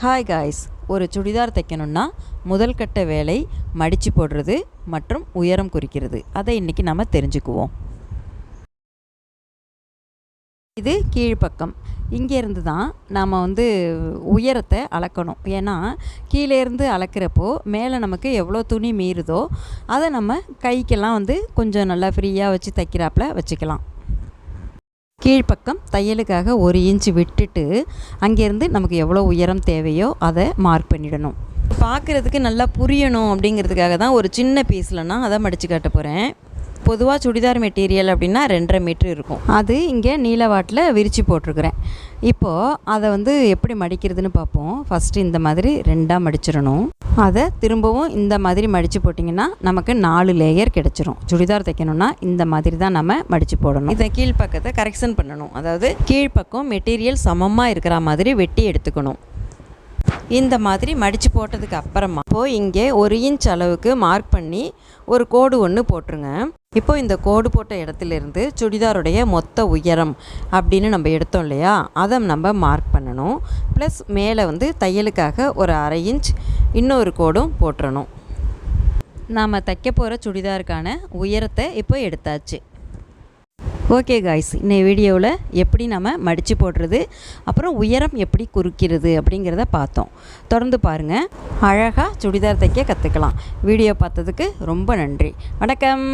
Hi guys ஒரு சுடிதார் தைக்கணும்னா முதல் கட்ட வேலை மடித்து போடுறது மற்றும் உயரம் குறிக்கிறது. அதை இன்றைக்கி நம்ம தெரிஞ்சுக்குவோம். இது கீழ்ப்பக்கம். இங்கேருந்து தான் நாம் வந்து உயரத்தை அளக்கணும். ஏன்னா கீழேருந்து அளக்கிறப்போ மேலே நமக்கு எவ்வளோ துணி மீறுதோ அதை நம்ம கைக்கெல்லாம் வந்து கொஞ்சம் நல்லா ஃப்ரீயாக வச்சு தைக்கிறாப்புல வச்சுக்கலாம். கீழ்ப்பக்கம் தையலுக்காக ஒரு இன்ச்சு விட்டுட்டு அங்கேருந்து நமக்கு எவ்வளோ உயரம் தேவையோ அதை மார்க் பண்ணிடணும். பார்க்குறதுக்கு நல்லா புரியணும் அப்படிங்கிறதுக்காக தான் ஒரு சின்ன பீஸில் நான் அதை மடித்து காட்ட போகிறேன் பொதுவாக சுடிதார் மெட்டீரியல் அப்படின்னா ரெண்டரை மீட்ரு இருக்கும். அது இங்கே நீலவாட்டில் விரித்து போட்டிருக்கிறேன். இப்போது அதை வந்து எப்படி மடிக்கிறதுன்னு பார்ப்போம். ஃபஸ்ட்டு இந்த மாதிரி ரெண்டாக மடிச்சிடணும். அதை திரும்பவும் இந்த மாதிரி மடித்து போட்டிங்கன்னா நமக்கு நாலு லேயர் கிடச்சிரும். சுடிதார் தைக்கணும்னா இந்த மாதிரி தான் நம்ம மடித்து போடணும். இதை கீழ்ப்பக்கத்தை கரெக்ஷன் பண்ணணும். அதாவது கீழ்ப்பக்கம் மெட்டீரியல் சமமாக இருக்கிற மாதிரி வெட்டி எடுத்துக்கணும். இந்த மாதிரி மடித்து போட்டதுக்கு அப்புறமா இப்போது இங்கே ஒரு இன்ச் அளவுக்கு மார்க் பண்ணி ஒரு கோடு ஒன்று போட்டுருங்க. இப்போது இந்த கோடு போட்ட இடத்துலேருந்து சுடிதாருடைய மொத்த உயரம் அப்படின்னு நம்ம எடுத்தோம் இல்லையா? அதை நம்ம மார்க் பண்ணணும். ப்ளஸ் மேலே வந்து தையலுக்காக ஒரு அரை இன்ச் இன்னொரு கோடும் போட்டுறணும். நாம் தைக்க போகிற சுடிதாருக்கான உயரத்தை இப்போ எடுத்தாச்சு. ஓகே காய்ஸ் இன்னைய வீடியோவில் எப்படி நம்ம மடித்து போடுறது அப்புறம் உயரம் எப்படி குறுக்கிறது அப்படிங்கிறத பார்த்தோம். தொடர்ந்து பாருங்கள் அழகாக சுடிதார் தைக்க கற்றுக்கலாம் வீடியோ பார்த்ததுக்கு ரொம்ப நன்றி. வணக்கம்.